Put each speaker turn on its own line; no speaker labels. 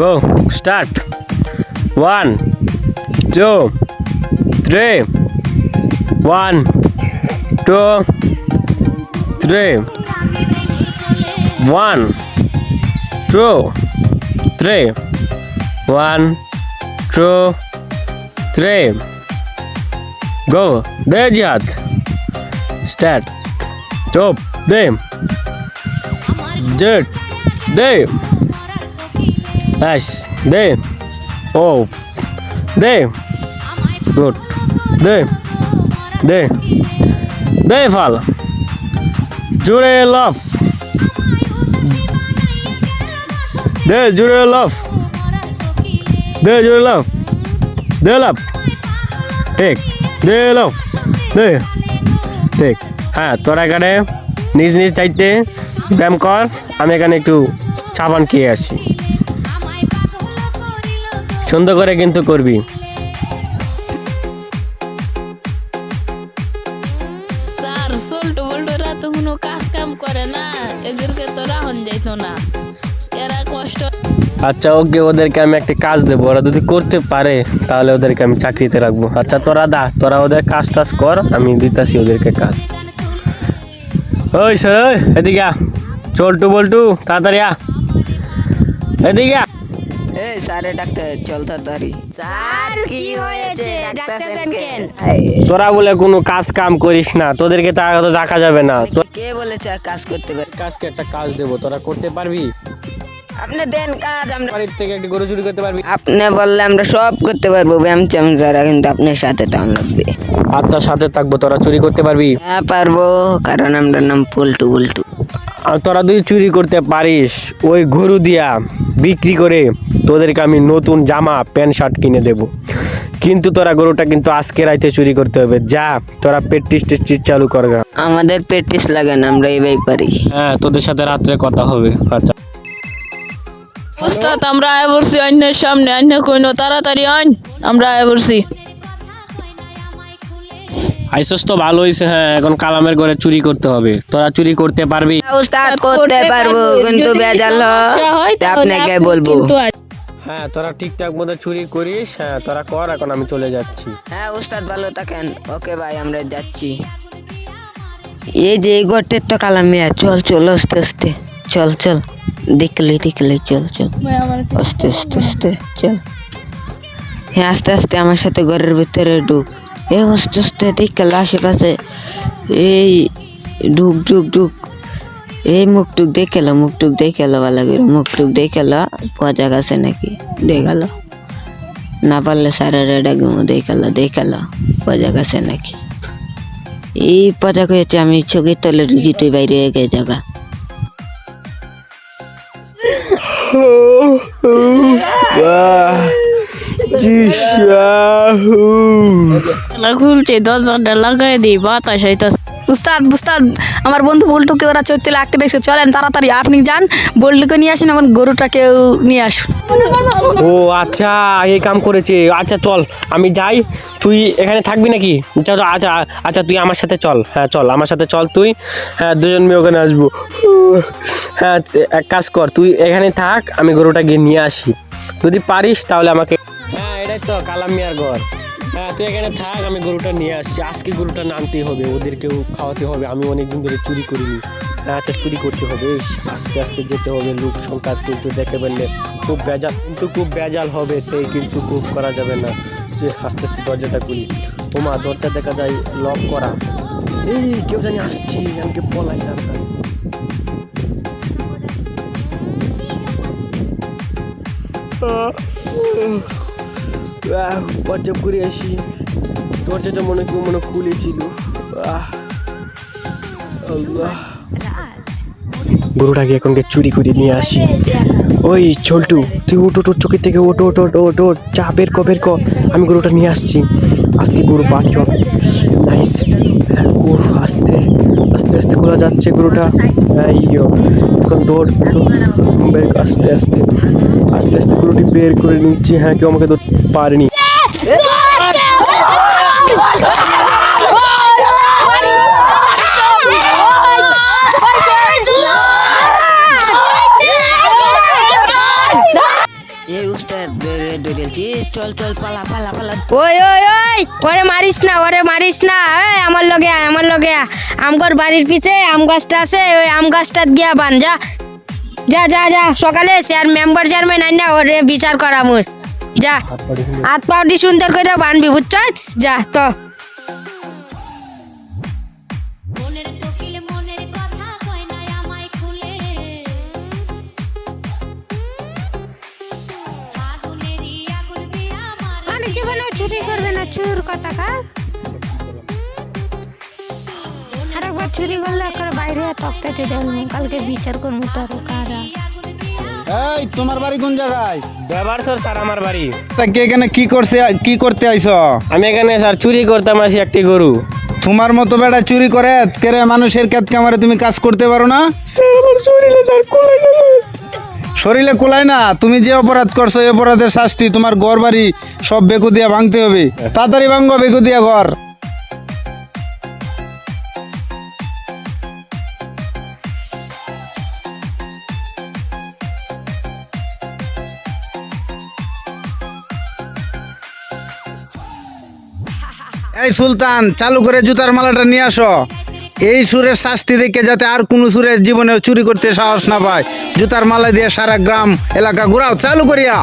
go start one two three one two three one two three one two three go দে জিহাদ start top দে jet দে Nice. দে। ও দে। Good দে। দে। দে ফাল জুড়ে লাফ। দে, জুড়ে লাফ। দে, জুড়ে লাফ। দে লাফ। ঠিক দে লাফ। দে। ঠিক হ্যাঁ তোরা এখানে নিজ নিজ চাইতে ব্যায়াম কর। আমি এখানে একটু সাবান খেয়ে আসি। সুন্দর করে কিন্তু করবি।
স্যার সোল্টো বোল্টোরা তো কোনো কাজ কাম করে না এদেরকে তো রাহন যাইতো না। এরা কষ্ট
আচ্ছা ওকে ওদেরকে আমি একটা কাজ দেবো। ওরা যদি করতে পারে তাহলে ওদেরকে আমি চাকরিতে রাখব। আচ্ছা তোরা দা তোরা ওদের কাজ টাজ কর আমি দিতাছি ওদেরকে কাজ। ওই স্যার এদিকে। চল্টু বল্টু তাড়াতাড়ি আ এদিকে।
এই স্যারে ডাক্তার চল তাড়াতাড়ি।
স্যার কি হয়েছে? ডাক্তারছেন কেন
তোরা বলে কোনো কাজ কাম করিস না তোদেরকে তা তো দেখা যাবে না। তো
কে বলেছে কাজ করতে পারে
কাজকে একটা কাজ দেবো তোরা করতে পারবি?
আপনি দেন কাজ আমরা
বাড়ির থেকে একটা গরু চুরি করতে পারবি?
আপনি বললে আমরা সব করতে পারব ব্যায়াম চ্যাম যারা কিন্তু আপনার সাথে টান লাগবে
আর তোর সাথে থাকব তোরা চুরি করতে পারবি?
হ্যাঁ পারব কারণ আমরা নাম পল্টু উল্টু
আর তোরা যদি চুরি করতে পারিস ওই গরু দিয়া বিক্রি করে তোদেরকে আমি নতুন জামা প্যান্ট শার্ট কিনে দেব। কিন্তু তোরা গরুটা কিন্তু আজকে রাইতে চুরি করতে হবে। যা তোরা পেট্টিস টেস্টিস চালু কর গা।
আমাদের পেটিস লাগে না আমরা এভাবে পারি
হ্যাঁ তোদের সাথে রাত্রে কথা হবে। আচ্ছা।
উস্তাদ আমরা আয় বলছি অন্যের সামনে অন্য কইনো তাড়াতাড়ি আইন। আমরা আয় বলছি
আইসস তো ভালো হয়েছে হ্যাঁ এখন কালামের ঘরে চুরি করতে হবে। তোরা চুরি করতে পারবি।
উস্তাদ করতে পারব কিন্তু বেজাল
হয়
আপনাকে বলব।
হ্যাঁ তোরা ঠিকঠাক মতো চুরি করিস হ্যাঁ তোরা কর, এখন আমি চলে যাচ্ছি।
হ্যাঁ উস্তাদ ভালো থাকেন। ওকে, ভাই, আমরা যাচ্ছি। এই যে, এই ঘরটের তো কালাম মিয়া, চল চল, আস্তে আস্তে, চল চল, দেখলে দেখলে, চল চল, আস্তে আস্তে আস্তে, চল। হ্যাঁ আস্তে আস্তে, আমার সাথে ঘরের ভিতরে ঢুক। এই আস্তে আস্তে, দেখল, আশেপাশে এই ঢুক ঢুক ঢুক। এই মুখ টুক দেখেলো মুখ টুক দেখেলো ভালো করে মুখ টুক দেখেলো পচা গেছে নাকি? দেখাল না পারলে স্যারের ডাকবো দেখাল দেখাল পচা গেছে নাকি? এই পচা হয়েছে আমি চোখের তলে ঢুকি তুই বাইরে গিয়ে জায়গা
খুলছে, দরজাটা লাগাই দিই, বাতাস হইতাছে
উস্তাদ উস্তাদ আমার বন্ধু বল্টুকে ওরা চলতে লাগতে দেখছে। চলেন তাড়াতাড়ি আপনি যান বল্টুকে নিয়ে আসেন এবং গরুটাকেও নিয়ে আসুন
ও আচ্ছা এই কাম করেছে। আচ্ছা চল আমি যাই। তুই এখানে থাকবি নাকি? চল, আচ্ছা আচ্ছা তুই আমার সাথে চল। হ্যাঁ চল আমার সাথে চল তুই। হ্যাঁ দুজন মেয়ে ওখানে আসব। হ্যাঁ এক কাজ কর তুই এখানে থাক আমি গরুটা গিয়ে নিয়ে আসি। যদি পারিস তাহলে আমাকে হ্যাঁ এটাই তো কালাম মিয়ার ঘর। হ্যাঁ তুই এখানে থাক, আমি গরুটা নিয়ে আসছি। আজকে গরুটা নামতেই হবে, ওদেরকেও খাওয়াতে হবে। আমি অনেকদিন ধরে চুরি করিনি। আচ্ছা চুরি করতে হবে আস্তে আস্তে যেতে হবে। লোক সংখ্যা কিন্তু দেখে ফেললে খুব বেজাল কিন্তু খুব বেজাল হবে তাই কিন্তু খুব করা যাবে না। যে আস্তে আস্তে দরজাটা খুলি। ওমা, দরজা দেখা যায় লক করা। এই, কেউ জানি আসছি, আমাকে পলাই দরকার হোয়াটসঅ্যাপ করে আসি। দরজাটা মনে কেউ মনে খুলেছিল। আল্লাহ। গরুটাকে এখনকে চুরি করে নিয়ে আসি। ওই ছোলটু তুই উঠো তোর চোখের থেকে ওঠো ওটো ওটো ওটো চা বের ক বের ক। আমি গরুটা নিয়ে আসছি। আজকে গরু পাখি হবে নাইস গরু আস্তে আস্তে আস্তে করা যাচ্ছে গরুটা। এখন দৌড় দৌড়, আস্তে আস্তে আস্তে আস্তে গরুটি বের করে নিচ্ছি। হ্যাঁ কেউ আমাকে তো পারেনি
এই উস্তাদ ধরে ধরেছি চল চল পালা পালা পালা।
ওই ওই ওই ওরে মারিস না ওরে মারিস না। এই আমার লগে আয়, আমার লগে আয়। আমগর বাড়ির পিছে আম গাছটা আছে ওই আম গাছটা গিয়া বান যা। যা যা যা সকালে স্যার মেম্বার চেয়ারম্যান আই না ওরে বিচার করা মোর যা হাত পাউডি সুন্দর করে বানবি বুঝছস? যা তো।
আমার
মানে জীবনে চুরি করবে না চুর কথা কার আরেকবার চুরি করলে একবার বাইরে তক্তাতে কালকে বিচার করব তোর কারা।
এই তোমার বাড়ি কোন জায়গায়?
ব্যবহার স্যার স্যার আমার বাড়ি।
তা কে এখানে কি করছে কি করতে আইছ?
আমি এখানে স্যার চুরি করতাম আসি একটি গরু।
তোমার মতো বেটা চুরি করে কেরে মানুষের ক্ষেত কামারে তুমি কাজ করতে পারো না?
স্যার আমার শরীরে স্যার কোলে গেল।
শরীরে কোলায় না, তুমি যে অপরাধ করছ, এই অপরাধের শাস্তি তোমার ঘর বাড়ি সব বেকু দিয়া ভাঙতে হবে। তাড়াতাড়ি ভাঙবো বেকু দিয়া ঘর। এই সুলতান, চালু করে জুতার মালাটা নিয়ে আসো। এই সুরের শাস্তি দেখে যাতে আর কোন সুরের জীবনে চুরি করতে সাহস না পায়। জুতার মালা দিয়ে সারা গ্রাম, এলাকা ঘুরাও। চালু করিয়া।